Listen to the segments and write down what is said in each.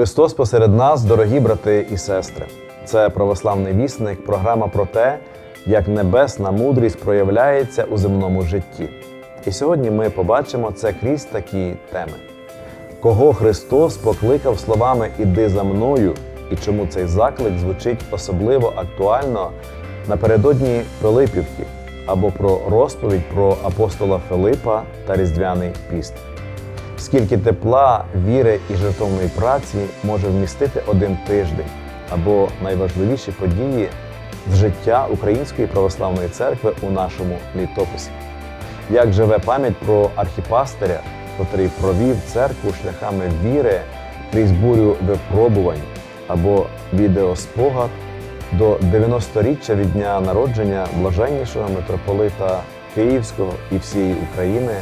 Христос посеред нас, дорогі брати і сестри. Це православний вісник, програма про те, як небесна мудрість проявляється у земному житті. І сьогодні ми побачимо це крізь такі теми. Кого Христос покликав словами Іди за мною, і чому цей заклик звучить особливо актуально напередодні Пилипівки або про розповідь про апостола Филипа та Різдвяний піст. Скільки тепла, віри і жертовної праці може вмістити один тиждень або найважливіші події з життя Української православної церкви у нашому літописі. Як живе пам'ять про архіпастиря, котрий провів церкву шляхами віри крізь бурю випробувань, або відеоспогад до 90-річчя від дня народження блаженнішого митрополита Київського і всієї України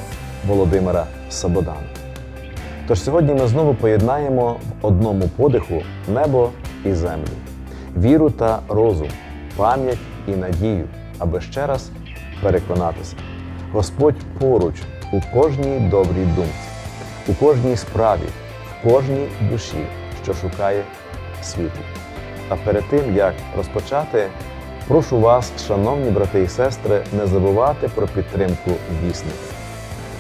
Володимира Сабодана. Тож сьогодні ми знову поєднаємо в одному подиху небо і землю, віру та розум, пам'ять і надію, аби ще раз переконатися. Господь поруч у кожній добрій думці, у кожній справі, в кожній душі, що шукає світло. А перед тим як розпочати, прошу вас, шановні брати і сестри, не забувати про підтримку вісника.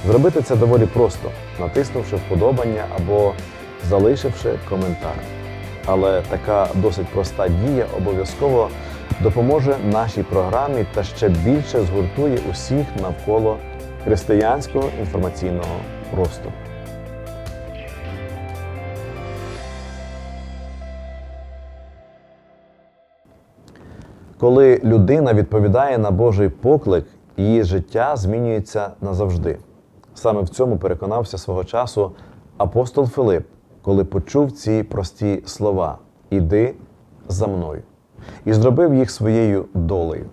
Зробити це доволі просто, натиснувши вподобання або залишивши коментар. Але така досить проста дія обов'язково допоможе нашій програмі та ще більше згуртує усіх навколо християнського інформаційного простору. Коли людина відповідає на Божий поклик, її життя змінюється назавжди. Саме в цьому переконався свого часу апостол Филип, коли почув ці прості слова Іди за мною і зробив їх своєю долею.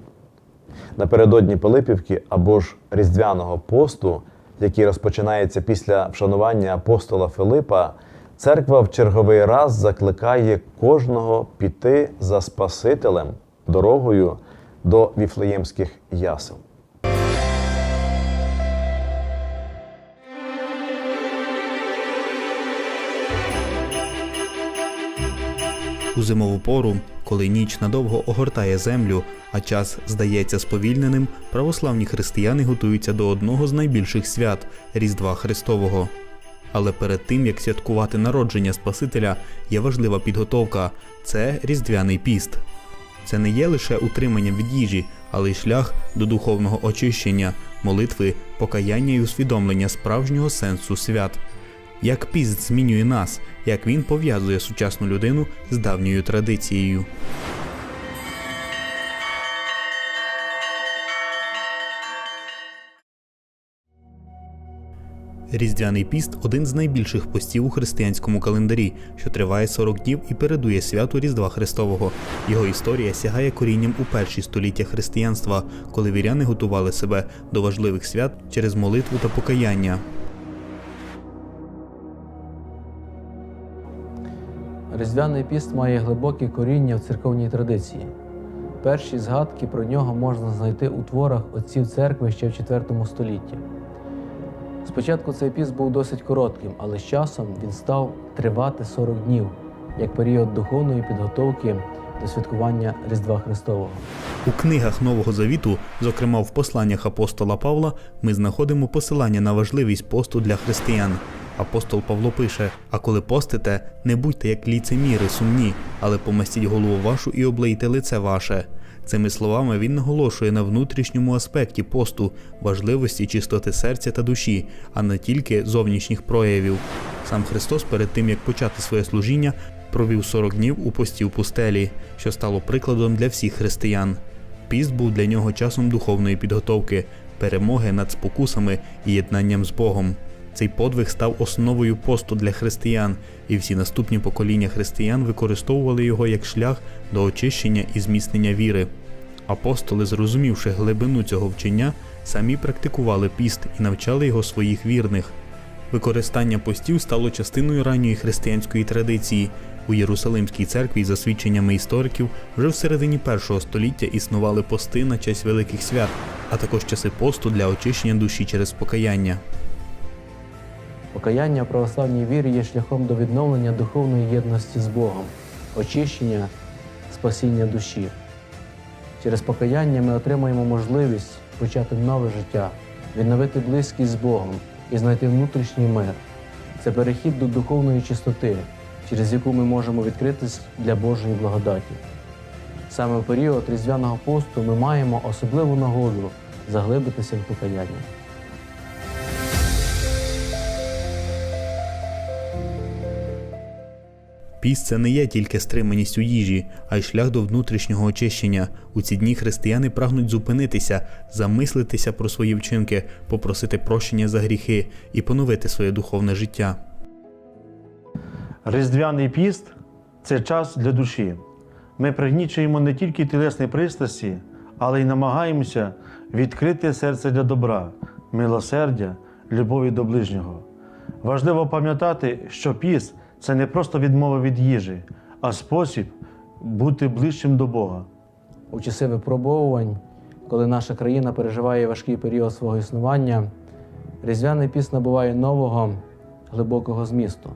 Напередодні Пилипівки або ж Різдвяного посту, який розпочинається після вшанування апостола Филипа, церква в черговий раз закликає кожного піти за Спасителем дорогою до віфлеємських ясел. У зимову пору, коли ніч надовго огортає землю, а час здається сповільненим, православні християни готуються до одного з найбільших свят Різдва Христового. Але перед тим як святкувати народження Спасителя, є важлива підготовка це Різдвяний піст. Це не є лише утриманням від їжі, але й шлях до духовного очищення, молитви, покаяння і усвідомлення справжнього сенсу свят. Як піст змінює нас, як він пов'язує сучасну людину з давньою традицією. Різдвяний піст один з найбільших постів у християнському календарі, що триває 40 днів і передує святу Різдва Христового. Його історія сягає корінням у перші століття християнства, коли віряни готували себе до важливих свят через молитву та покаяння. Різдвяний піст має глибоке коріння в церковній традиції. Перші згадки про нього можна знайти у творах отців церкви ще в IV столітті. Спочатку цей піст був досить коротким, але з часом він став тривати 40 днів, як період духовної підготовки до святкування Різдва Христового. У книгах Нового Завіту, зокрема в посланнях апостола Павла, ми знаходимо посилання на важливість посту для християн. Апостол Павло пише: А коли постите, не будьте як ліцеміри сумні, але помастіть голову вашу і облийте лице ваше. Цими словами він наголошує на внутрішньому аспекті посту, важливості чистоти серця та душі, а не тільки зовнішніх проявів. Сам Христос перед тим як почати своє служіння, провів 40 днів у пості в пустелі, що стало прикладом для всіх християн. Піст був для нього часом духовної підготовки, перемоги над спокусами і єднанням з Богом. Цей подвиг став основою посту для християн, і всі наступні покоління християн використовували його як шлях до очищення і зміцнення віри. Апостоли, зрозумівши глибину цього вчення, самі практикували піст і навчали його своїх вірних. Використання постів стало частиною ранньої християнської традиції. У Єрусалимській церкві, за свідченнями істориків, вже в середині першого століття існували пости на честь великих свят, а також часи посту для очищення душі через покаяння. Покаяння в православній вірі є шляхом до відновлення духовної єдності з Богом, очищення, спасіння душі. Через покаяння ми отримаємо можливість почати нове життя, відновити близькість з Богом і знайти внутрішній мир. Це перехід до духовної чистоти, через яку ми можемо відкритись для Божої благодаті. Саме в період Різдвяного посту ми маємо особливу нагоду заглибитися в покаяння. Піст це не є тільки стриманість у їжі, а й шлях до внутрішнього очищення. У ці дні християни прагнуть зупинитися, замислитися про свої вчинки, попросити прощення за гріхи і поновити своє духовне життя. Різдвяний піст це час для душі. Ми пригнічуємо не тільки тілесні пристрасті, але й намагаємося відкрити серце для добра, милосердя, любові до ближнього. Важливо пам'ятати, що піст це не просто відмова від їжі, а спосіб бути ближчим до Бога. У часи випробовувань, коли наша країна переживає важкий період свого існування, Різдвяний піст набуває нового глибокого змісту.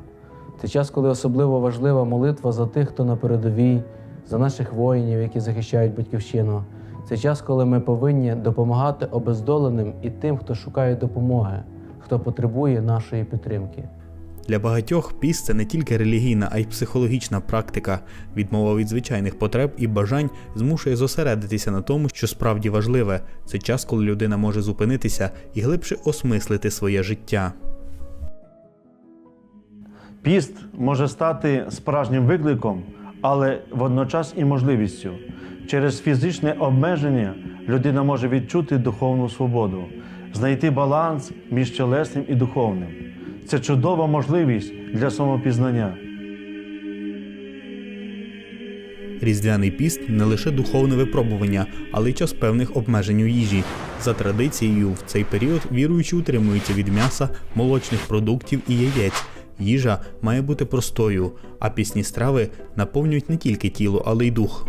Це час, коли особливо важлива молитва за тих, хто на передовій, за наших воїнів, які захищають батьківщину. Це час, коли ми повинні допомагати обездоленим і тим, хто шукає допомоги, хто потребує нашої підтримки. Для багатьох піст це не тільки релігійна, а й психологічна практика. Відмова від звичайних потреб і бажань змушує зосередитися на тому, що справді важливе. Це час, коли людина може зупинитися і глибше осмислити своє життя. Піст може стати справжнім викликом, але водночас і можливістю. Через фізичне обмеження людина може відчути духовну свободу, знайти баланс між тілесним і духовним. Це чудова можливість для самопізнання. Різдвяний піст не лише духовне випробування, але й час певних обмежень у їжі. За традицією, в цей період віруючі утримуються від м'яса, молочних продуктів і яєць. Їжа має бути простою, а пісні страви наповнюють не тільки тіло, але й дух.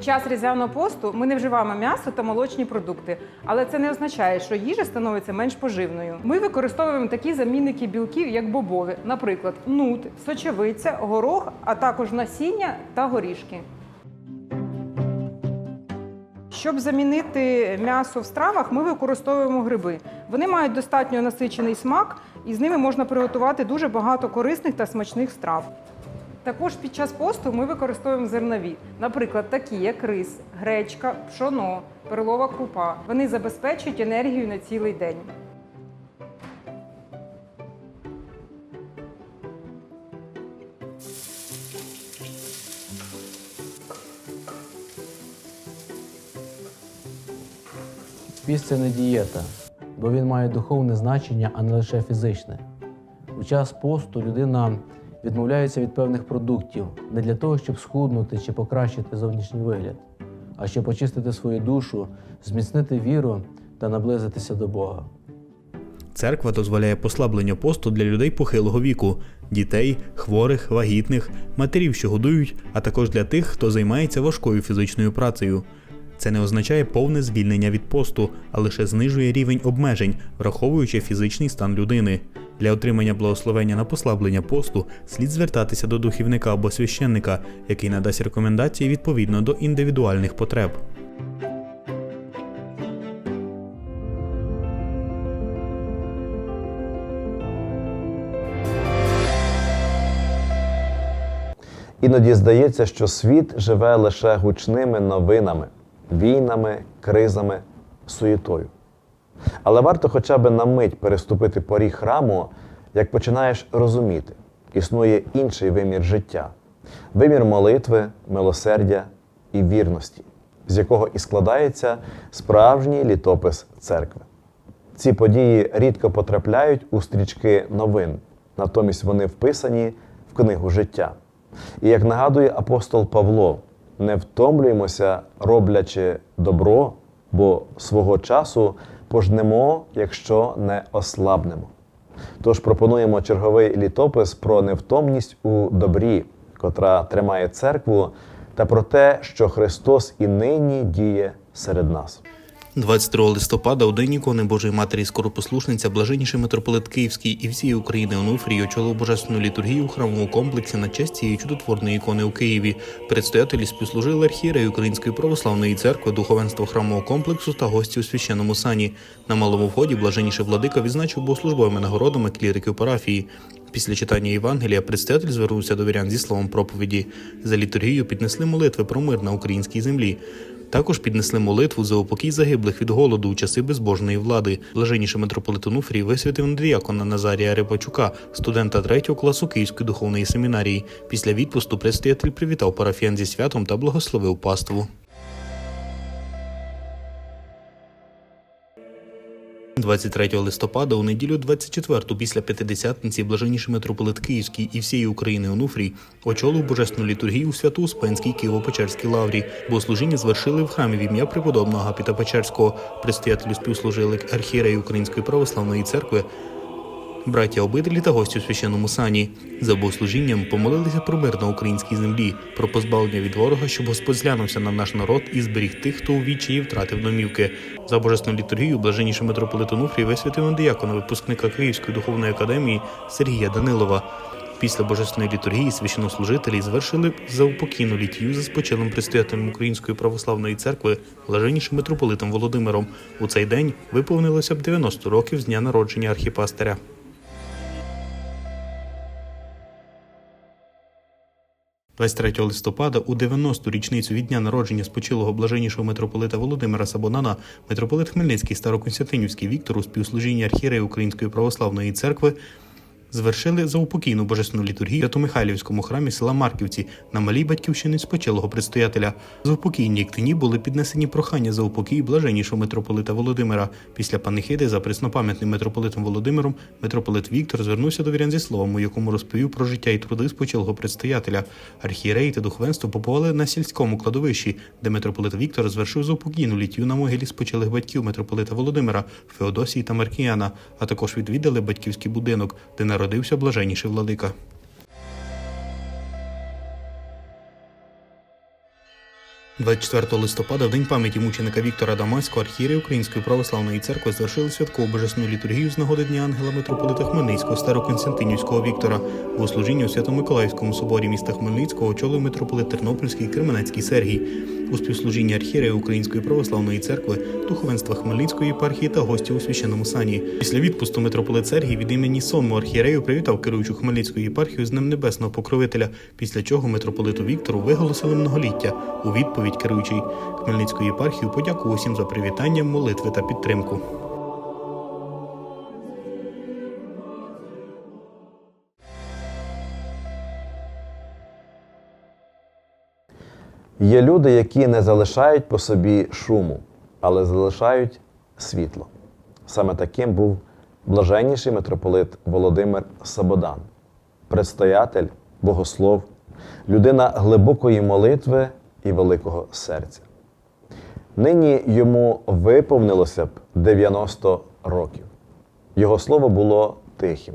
Під час різдвяного посту ми не вживаємо м'ясо та молочні продукти, але це не означає, що їжа становиться менш поживною. Ми використовуємо такі замінники білків, як бобові, наприклад, нут, сочевиця, горох, а також насіння та горішки. Щоб замінити м'ясо в стравах, ми використовуємо гриби. Вони мають достатньо насичений смак, і з ними можна приготувати дуже багато корисних та смачних страв. Також під час посту ми використовуємо зернові, наприклад, такі як рис, гречка, пшоно, перлова крупа. Вони забезпечують енергію на цілий день. Піст це не дієта, бо він має духовне значення, а не лише фізичне. У час посту людина відмовляється від певних продуктів не для того, щоб схуднути чи покращити зовнішній вигляд, а щоб очистити свою душу, зміцнити віру та наблизитися до Бога. Церква дозволяє послаблення посту для людей похилого віку, дітей, хворих, вагітних, матерів, що годують, а також для тих, хто займається важкою фізичною працею. Це не означає повне звільнення від посту, а лише знижує рівень обмежень, враховуючи фізичний стан людини. Для отримання благословення на послаблення посту слід звертатися до духівника або священника, який надасть рекомендації відповідно до індивідуальних потреб. Іноді здається, що світ живе лише гучними новинами, війнами, кризами, суєтою. Але варто хоча б на мить переступити поріг храму, як починаєш розуміти, існує інший вимір життя вимір молитви, милосердя і вірності, з якого і складається справжній літопис церкви. Ці події рідко потрапляють у стрічки новин, натомість вони вписані в книгу життя. І як нагадує апостол Павло, не втомлюємося, роблячи добро, бо свого часу пожнемо, якщо не ослабнемо. Тож пропонуємо черговий літопис про невтомність у добрі, котра тримає церкву, та про те, що Христос і нині діє серед нас. 23 листопада день ікони Божої Матері скоропослушниця, блаженніший митрополит Київський і всієї України Онуфрій очолив божественну літургію у храмовому комплексі на честь цієї чудотворної ікони у Києві. Предстоятелі співслужили архієреї Української православної церкви, духовенство храмового комплексу та гості у священному сані. На малому вході блаженніший владика відзначив богослужбовими нагородами кліриків парафії. Після читання Євангелія предстоятель звернувся до вірян зі словом проповіді. За літургію піднесли молитви про мир на українській землі. Також піднесли молитву за упокій загиблих від голоду у часи безбожної влади. Блаженніший митрополит Онуфрій висвятив на діякона Назарія Рибачука, студента третього класу Київської духовної семінарії. Після відпусту предстоятель привітав парафіян зі святом та благословив паству. 23 листопада у неділю 24 після п'ятидесятниці блаженніший митрополит Київський і всієї України Онуфрій очолив божественну літургію у святу Успенській Києво-Печерській лаврі. Богослужіння звершили в храмі в ім'я преподобного Агапіта Печерського. Предстоятелю співслужили архієреї Української православної церкви Браття обителі та гості у священному сані за богослужінням помолилися про мир на українській землі, про позбавлення від ворога, щоб Господь зглянувся на наш народ і зберіг тих, хто у відчаї втратив домівки. За божественну літургію блаженніший митрополит Онуфрій висвятив на диякона випускника Київської духовної академії Сергія Данилова. Після божественної літургії священнослужителі звершили заупокійну літію за спочилим предстоятелем Української православної церкви блаженнішим митрополитом Володимиром. У цей день виповнилося б 90 років з дня народження архіпастиря. 23 листопада у 90-ту річницю від дня народження спочилого блаженнішого митрополита Володимира Сабонана митрополит Хмельницький Староконстантинівський Віктор у співслужінні архієреї Української православної церкви звершили заупокійну божественну літургію в Свято-Михайлівському храмі села Марківці на малій батьківщині спочилого предстоятеля. За упокійні ктині були піднесені прохання за упокій блаженнішого митрополита Володимира. Після панихиди за преснопам'ятним митрополитом Володимиром митрополит Віктор звернувся до вірян зі словом, у якому розповів про життя і труди спочилого предстоятеля. Архієреї та духовенство побували на сільському кладовищі, де митрополит Віктор звершив заупокійну літію на могилі спочилих батьків митрополита Володимира, Феодосії та Маркіяна, а також відвідали батьківський будинок, де народився блаженніший владика. – 24 листопада, в день пам'яті мученика Віктора Дамаського, архієреї Української православної церкви звершили святкову божественну літургію з нагоди Дня Ангела митрополита Хмельницького Староконстантинівського Віктора. Богослужіння у Свято-Миколаївському соборі міста Хмельницького очолив митрополит Тернопільський Кременецький Сергій. У співслужінні архієрея Української православної церкви, духовенства Хмельницької єпархії та гості у священному сані. Після відпусту митрополит Сергій від імені сонму архієрею привітав керуючу Хмельницьку єпархію з ним Небесного Покровителя, після чого митрополиту Віктору виголосили многоліття. У відповідь керуючий Хмельницької єпархії подякував усім за привітання, молитви та підтримку. Є люди, які не залишають по собі шуму, але залишають світло. Саме таким був блаженніший митрополит Володимир Сабодан, предстоятель, богослов, людина глибокої молитви і великого серця. Нині йому виповнилося б 90 років. Його слово було тихим,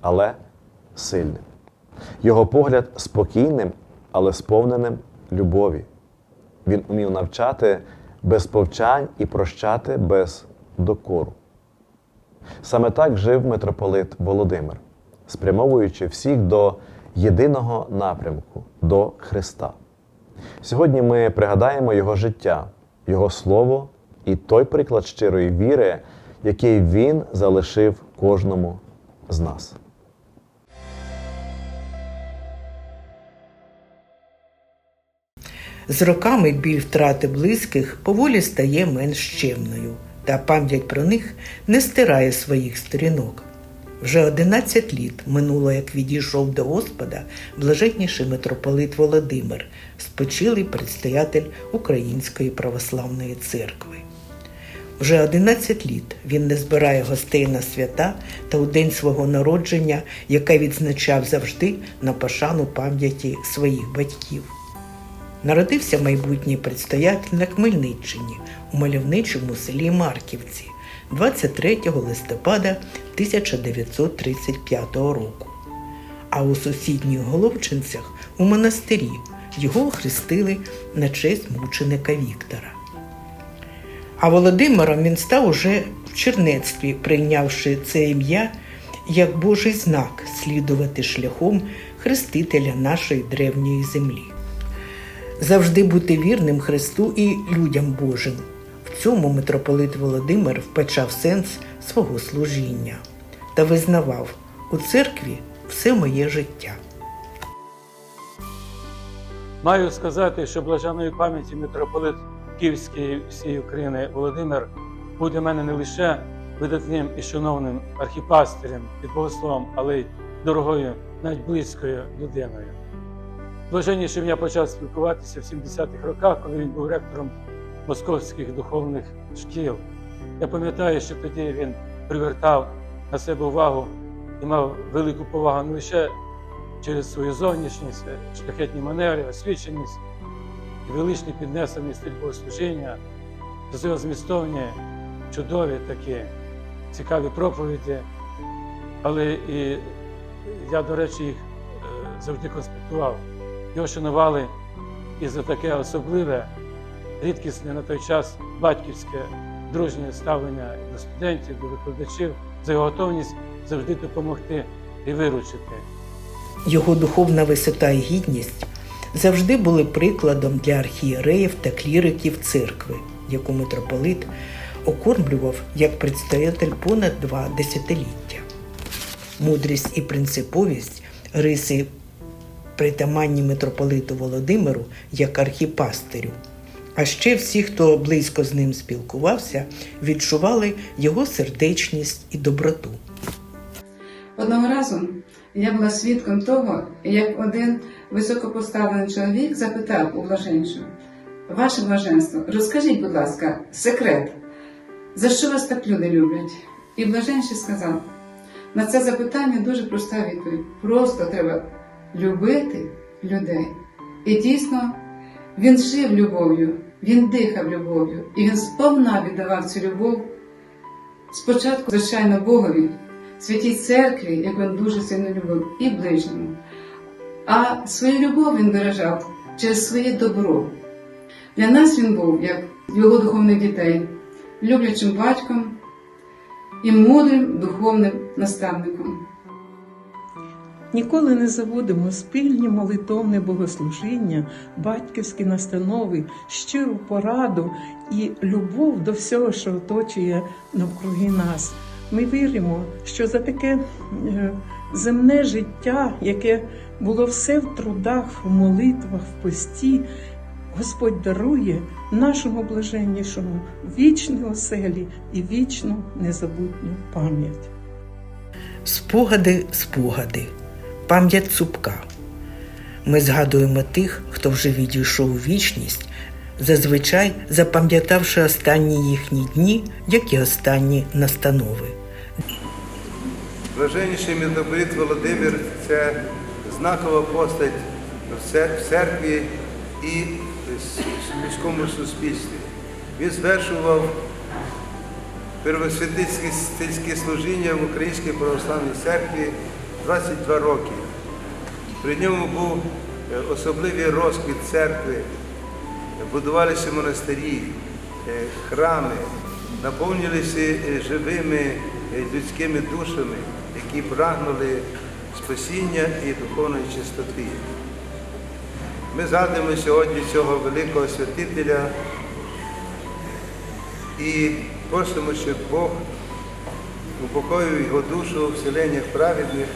але сильним. Його погляд спокійним, але сповненим любові. Він умів навчати без повчань і прощати без докору. Саме так жив митрополит Володимир, спрямовуючи всіх до єдиного напрямку до Христа. Сьогодні ми пригадаємо Його життя, Його слово і той приклад щирої віри, який Він залишив кожному з нас. З роками біль втрати близьких поволі стає менш чемною, та пам'ять про них не стирає своїх сторінок. Вже 11 літ минуло, як відійшов до Господа блаженніший митрополит Володимир, спочилий предстоятель Української православної церкви. Вже 11 літ він не збирає гостей на свята та у день свого народження, яке відзначав завжди на пошану пам'яті своїх батьків. Народився майбутній предстоятель на Хмельниччині у мальовничому селі Марківці 23 листопада 1935 року. А у сусідніх Головчинцях у монастирі його охрестили на честь мученика Віктора. А Володимиром він став уже в чернецтві, прийнявши це ім'я як Божий знак слідувати шляхом хрестителя нашої древньої землі. Завжди бути вірним Христу і людям Божим. В цьому митрополит Володимир впечав сенс свого служіння та визнавав у церкві все моє життя. Маю сказати, що блаженої пам'яті митрополит Київської всієї України Володимир буде мене не лише видатним і шановним архіпастирем під богословом, але й дорогою, навіть близькою людиною. Блаженнішим я почав спілкуватися в 70-х роках, коли він був ректором московських духовних шкіл. Я пам'ятаю, що тоді він привертав на себе увагу і мав велику повагу не лише через свою зовнішність, шляхетні манери, освіченість і величний піднесений стиль богослужіння, його змістовні, чудові такі цікаві проповіді. Але і я, до речі, їх е, завжди конспектував. Його шанували і за таке особливе, рідкісне на той час батьківське дружнє ставлення до студентів, до викладачів, за його готовність завжди допомогти і виручити. Його духовна висота і гідність завжди були прикладом для архієреїв та кліриків церкви, яку митрополит окормлював як предстоятель понад два десятиліття. Мудрість і принциповість риси притаманні митрополиту Володимиру як архіпастирю. А ще всі, хто близько з ним спілкувався, відчували його сердечність і доброту. Одного разу я була свідком того, як один високопоставлений чоловік запитав у блаженшого, Ваше блаженство, розкажіть, будь ласка, секрет, за що вас так люди люблять? І блаженший сказав, на це запитання дуже проста відповідь. Просто треба любити людей. І дійсно, він жив любов'ю, він дихав любов'ю, і він сповна віддавав цю любов спочатку, звичайно, Богові, святій церкві, яку він дуже сильно любив, і ближньому. А свою любов він виражав через своє добро. Для нас він був, як його духовних дітей, люблячим батьком і мудрим духовним наставником. Ніколи не забудемо спільні молитовне богослужіння, батьківські настанови, щиру пораду і любов до всього, що оточує навкруги нас. Ми віримо, що за таке е, земне життя, яке було все в трудах, в молитвах, в пості, Господь дарує нашому блаженнішому вічні оселі і вічну незабутню пам'ять. Спогади, спогади, пам'ять цупка. Ми згадуємо тих, хто вже відійшов у вічність, зазвичай запам'ятавши останні їхні дні, як і останні настанови. Блаженніший митрополит Володимир це знакова постать в церкві і в людському суспільстві. Він звершував первосвятительське служіння в Українській православній церкві 22 роки. При ньому був е, особливий розквіт церкви, будувалися монастирі, е, храми, наповнилися е, живими людськими душами, які прагнули спасіння і духовної чистоти. Ми згадуємо сьогодні цього великого святителя і просимо, щоб Бог упокоїв його душу в селеннях праведних,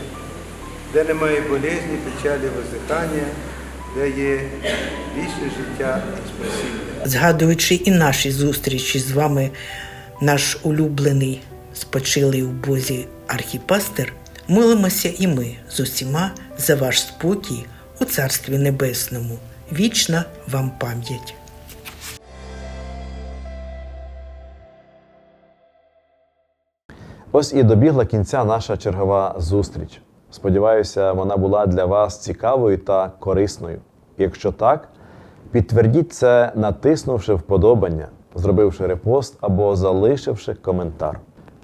де немає болезні, печалі, воздихання, де є вічне життя і спасіння. Згадуючи і наші зустрічі з вами, наш улюблений спочилий у Бозі архіпастер, молимося і ми з усіма за ваш спокій у Царстві Небесному. Вічна вам пам'ять. Ось і добігла кінця наша чергова зустріч. Сподіваюся, вона була для вас цікавою та корисною. Якщо так, підтвердіть це, натиснувши вподобання, зробивши репост або залишивши коментар.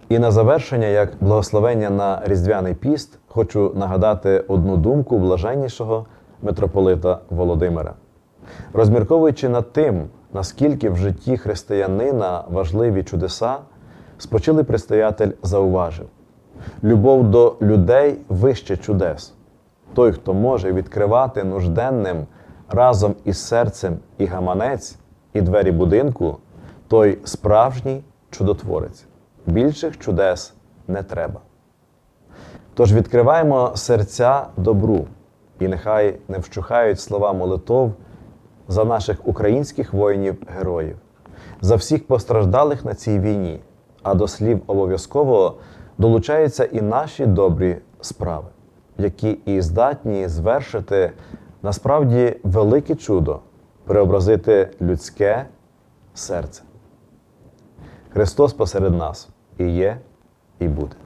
І на завершення, як благословення на Різдвяний піст, хочу нагадати одну думку блаженнішого митрополита Володимира. Розмірковуючи над тим, наскільки в житті християнина важливі чудеса, спочилий предстоятель зауважив: любов до людей вище чудес. Той, хто може відкривати нужденним разом із серцем і гаманець, і двері будинку, той справжній чудотворець. Більших чудес не треба. Тож відкриваємо серця добру, і нехай не вщухають слова молитов за наших українських воїнів-героїв, за всіх постраждалих на цій війні, а до слів обов'язково долучаються і наші добрі справи, які і здатні звершити насправді велике чудо, преобразити людське серце. Христос посеред нас і є, і буде.